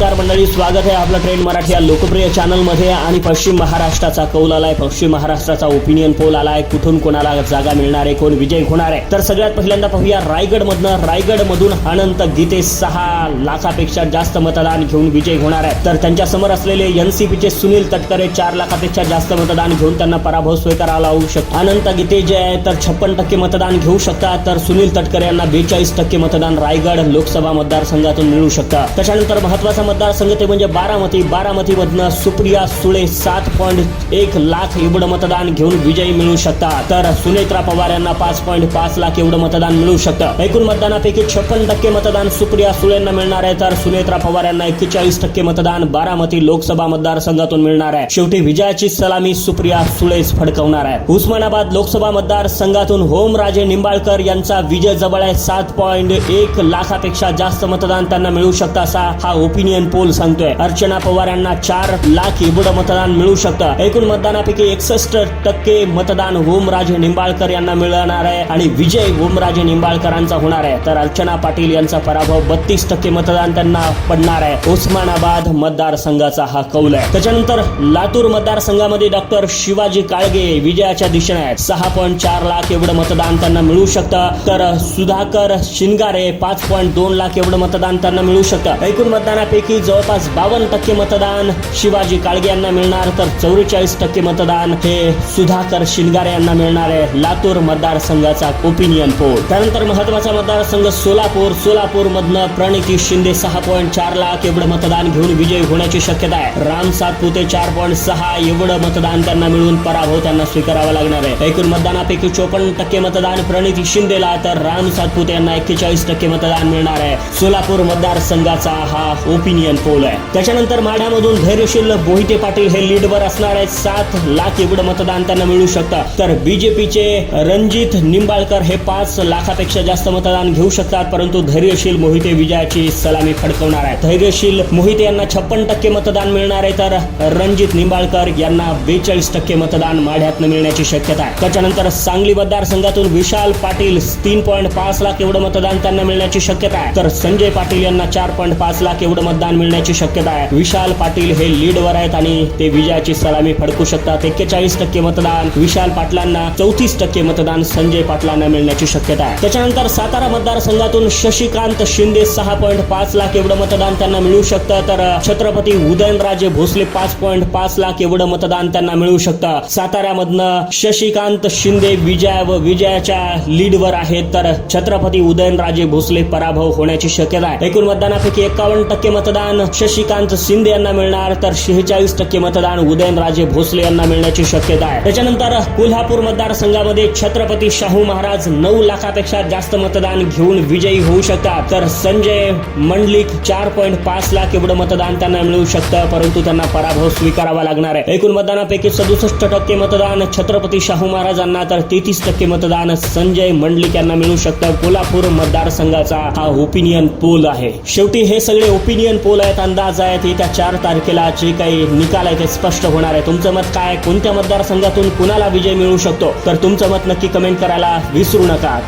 नमस्कार मंडळी स्वागत आहे आपलं ट्रेंड मराठी या लोकप्रिय चॅनलमध्ये आणि पश्चिम महाराष्ट्राचा कौल आलाय. पश्चिम महाराष्ट्राचा ओपिनियन पोल आलाय. कुठून कोणाला जागा मिळणार आहे? कोण विजय होणार आहे? तर सगळ्यात पहिल्यांदा पाहूया रायगड रायगडमधून रायगड मधून अनंत गीते सहा लाखापेक्षा जास्त मतदान घेऊन विजय होणार आहे तर त्यांच्यासमोर असलेले एनसीपीचे सुनील तटकरे चार लाखापेक्षा जास्त मतदान घेऊन त्यांना पराभव स्वीकारावा होऊ शकतो. अनंत गीते जे आहे तर छप्पन टक्के मतदान घेऊ शकतात. तर सुनील तटकरे यांना बेचाळीस टक्के मतदान रायगड लोकसभा मतदारसंघातून मिळू शकतात त्याच्यानंतर महत्त्वाचा मतदारसंघ ते म्हणजे बारामती बारामती मधनं सुप्रिया सुळे सात पॉईंट एक लाख एवढं मतदान घेऊन विजयी मिळू शकतात तर सुनेत्रा पवार यांना पाच पॉईंट पाच लाख एवढं मतदान मिळू शकतं. एकूण मतदानापैकी छप्पन टक्के मतदान सुप्रिया सुळेंना मिळणार आहे. तर सुनेत्रा पवार यांना एक्केचाळीस टक्के मतदान बारामती लोकसभा मतदारसंघातून मिळणार आहे. शेवटी विजयाची सलामी सुप्रिया सुळेस फडकवणार आहे. उस्मानाबाद लोकसभा मतदारसंघातून होमराजे निंबाळकर यांचा विजय जवळ आहे. सात पॉईंट एक लाखापेक्षा जास्त मतदान त्यांना मिळू शकतं असा हा ओपिनियन पोल सांगतोय. अर्चना पवार यांना चार लाख एवढं मतदान मिळू शकतं. एकूण मतदानापैकी एकसष्ट टक्के मतदान ओमराजे निंबाळकर यांना मिळणार आहे आणि विजय ओमराजे निंबाळकरांचा होणार आहे. तर अर्चना पाटील यांचा पराभव बत्तीस टक्के मतदान त्यांना पडणार आहे. उस्मानाबाद मतदारसंघाचा हा कौल आहे. त्याच्यानंतर लातूर मतदारसंघामध्ये डॉक्टर शिवाजी काळगे विजयाच्या दिशेने आहेत. सहा पॉईंट चार लाख एवढं मतदान त्यांना मिळू शकतं. तर सुधाकर शिंगारे पाच पॉईंट दोन लाख एवढं मतदान त्यांना मिळू शकतं. एकूण मतदानापैकी जवळपास बावन्न टक्के मतदान शिवाजी काळगे यांना मिळणार तर चौवेचाळीस टक्के मतदान हे सुधाकर शिलगारे यांना मिळणार आहे लातूर मतदारसंघाचा ओपिनियन पोल त्यानंतर महत्त्वाचा मतदारसंघ सोलापूर. सोलापूर मधनं प्रणिती शिंदे सहा पॉईंट चार लाख एवढं मतदान घेऊन विजय होण्याची शक्यता आहे. राम सातपुते चार पॉईंट सहा एवढं मतदान त्यांना मिळून पराभव त्यांना स्वीकारावा लागणार आहे. एकूण मतदानापैकी चोपन्न टक्के मतदान प्रणिती शिंदेला तर राम सातपुते यांना एक्केचाळीस टक्के मतदान मिळणार आहे. सोलापूर मतदारसंघाचा हा ओपिनियन पोल आहे. त्याच्यानंतर माढ्यामधून धैर्यशील मोहिते पाटील हे लीडवर असणार आहेत. सात लाख एवढं मतदान त्यांना मिळू शकतं. तर बीजेपीचे रणजित निंबाळकर हे पाच लाखापेक्षा जास्त मतदान घेऊ शकतात. परंतु धैर्यशील मोहिते विजयाची सलामी फडकवणार आहे धैर्यशील मोहिते यांना छप्पन टक्के मतदान मिळणार आहे. तर रणजित निंबाळकर यांना बेचाळीस टक्के मतदान माढ्यातनं मिळण्याची शक्यता आहे. त्याच्यानंतर सांगली मतदारसंघातून विशाल पाटील तीन पॉईंट पाच लाख एवढं मतदान त्यांना मिळण्याची शक्यता आहे. तर संजय पाटील यांना चार पॉईंट पाच लाख एवढं मतदान मिळण्याची शक्यता आहे. विशाल पाटील हे लीडवर आहेत आणि ते विजयाची सलामी फडकू शकतात. एक्केचाळीस टक्के मतदान विशाल पाटलांना चौतीस टक्के मतदान संजय पाटलांना मिळण्याची शक्यता आहे. त्याच्यानंतर सातारा मतदारसंघातून शशिकांत शिंदे सहा पॉईंट पाच लाख एवढं मतदान त्यांना मिळू शकतं. तर छत्रपती उदयनराजे भोसले पाच पॉईंट पाच लाख एवढं मतदान त्यांना मिळू शकतं. साताऱ्यामधनं शशिकांत शिंदे विजय व विजयाच्या लीडवर आहेत. तर छत्रपती उदयनराजे भोसले पराभव होण्याची शक्यता आहे. एकूण मतदानापैकी एकावन्न टक्के मतदान. शशिकांत शिंदे यांना मिळणार तर शेहेचाळीस टक्के मतदान उदयनराजे भोसले यांना मिळण्याची शक्यता आहे. त्याच्यानंतर कोल्हापूर मतदारसंघामध्ये छत्रपती शाहू महाराज नऊ लाखापेक्षा जास्त मतदान घेऊन विजयी होऊ शकतात. तर संजय मंडलिक चार पॉईंट पाच लाख एवढं मतदान त्यांना मिळू शकतं परंतु त्यांना पराभव स्वीकारावा लागणार आहे. एकूण मतदानापैकी सदुसष्ट टक्के मतदान छत्रपती शाहू महाराजांना तर तेहतीस टक्के मतदान संजय मंडलिक यांना मिळू शकतं. कोल्हापूर मतदारसंघाचा हा ओपिनियन पोल आहे. शेवटी हे सगळे ओपिनियन पोल आहेत अंदाज आहेत येत्या चार तारखेला जे काही निकाल आहे ते स्पष्ट होणार आहे. तुमचं मत काय कोणत्या मतदारसंघातून कुणाला विजय मिळू शकतो? तर तुमचं मत नक्की कमेंट करायला विसरू नका.